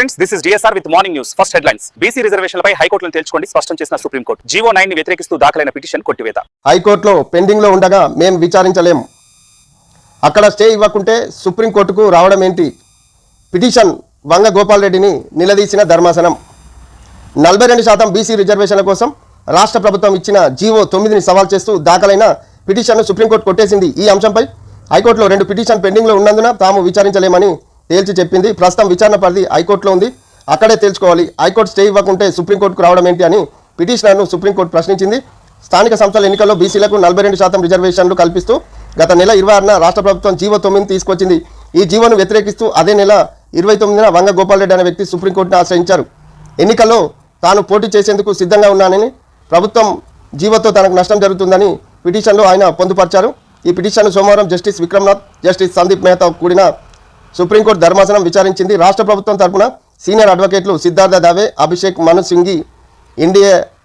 Friends this is DSR with morning news first headlines BC రిజర్వేషన్లపై హైకోర్టును తేల్చుకోండి స్పష్టం చేసిన supreme court. GO నైన్ని వ్యతిరేకిస్తూ దాఖలైన పిటిషన్ కొట్టివేత. హైకోర్టులో పెండింగ్లో ఉండగా మేము విచారించలేం. అక్కడ స్టే ఇవ్వకుంటే సుప్రీంకోర్టుకు రావడం ఏంటి? పిటిషన్ వంగ గోపాల్ రెడ్డిని నిలదీసిన ధర్మాసనం. నలభై రెండు శాతం బీసీ రిజర్వేషన్ల కోసం రాష్ట్ర ప్రభుత్వం ఇచ్చిన జీవో తొమ్మిదిని సవాల్ చేస్తూ దాఖలైన పిటిషన్ను సుప్రీంకోర్టు కొట్టేసింది ఈ అంశంపై. హైకోర్టులో రెండు పిటిషన్ పెండింగ్లో ఉన్నందున తాము విచారించలేమని తేల్చి చెప్పింది. ప్రస్తుతం విచారణ పరిధి హైకోర్టులో ఉంది. అక్కడే తేల్చుకోవాలి. హైకోర్టు స్టే ఇవ్వకుంటే సుప్రీంకోర్టుకు రావడం ఏంటి అని పిటిషనర్ను సుప్రీంకోర్టు ప్రశ్నించింది. స్థానిక సంస్థల ఎన్నికల్లో బీసీలకు నలభై రెండు శాతం రిజర్వేషన్లు కల్పిస్తూ గత నెల ఇరవై ఆరున రాష్ట్ర ప్రభుత్వం జీవో తొమ్మిది తీసుకొచ్చింది. ఈ జీవోను వ్యతిరేకిస్తూ అదే నెల ఇరవై తొమ్మిదిన వంగ గోపాల్ రెడ్డి అనే వ్యక్తి సుప్రీంకోర్టును ఆశ్రయించారు. ఎన్నికల్లో తాను పోటీ చేసేందుకు సిద్ధంగా ఉన్నానని ప్రభుత్వం జీవోతో తనకు నష్టం జరుగుతుందని పిటిషన్లో ఆయన పొందుపరిచారు. ఈ పిటిషన్ను సోమవారం జస్టిస్ విక్రమ్నాథ్ జస్టిస్ సందీప్ మెహతా కూడిన సుప్రీంకోర్టు ధర్మాసనం విచారించింది. రాష్ట్ర ప్రభుత్వం తరపున సీనియర్ అడ్వకేట్లు సిద్ధార్థ దావే అభిషేక్ మను సింగి ఇండియా